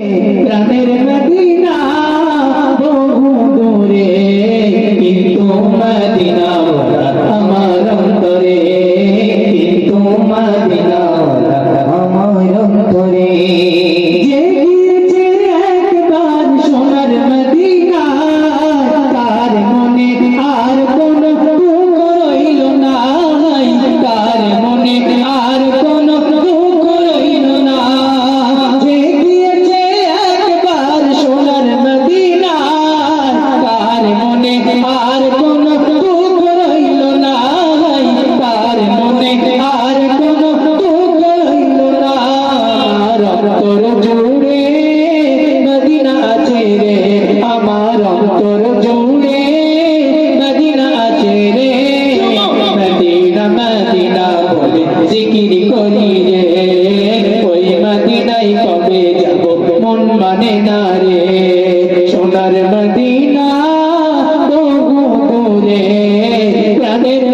Gracias, Martina. না রে সোনার মদিনা তো ঘুরে প্রাণের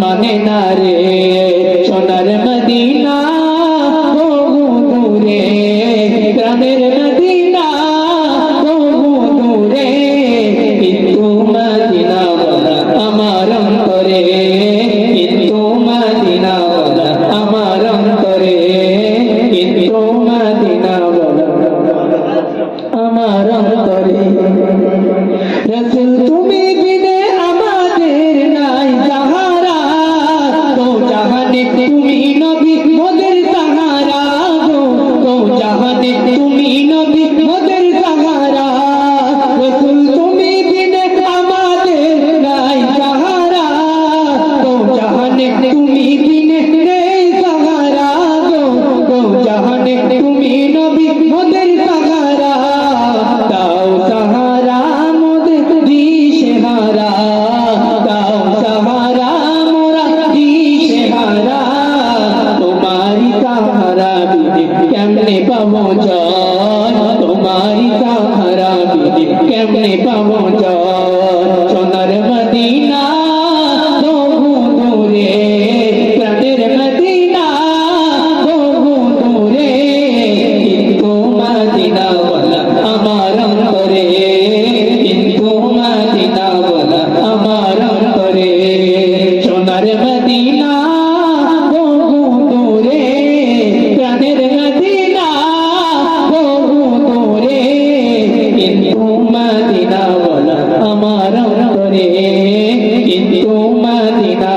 মানে না রে। সোনার মদিনা বহু দূরে। গ্রামের মদিনা বহু দূরে। কিন্তু মদিনা আমার করে কিন্তু মদিনা আমার করে কিন্তু মদিনা আমার অন্তরে। দিনা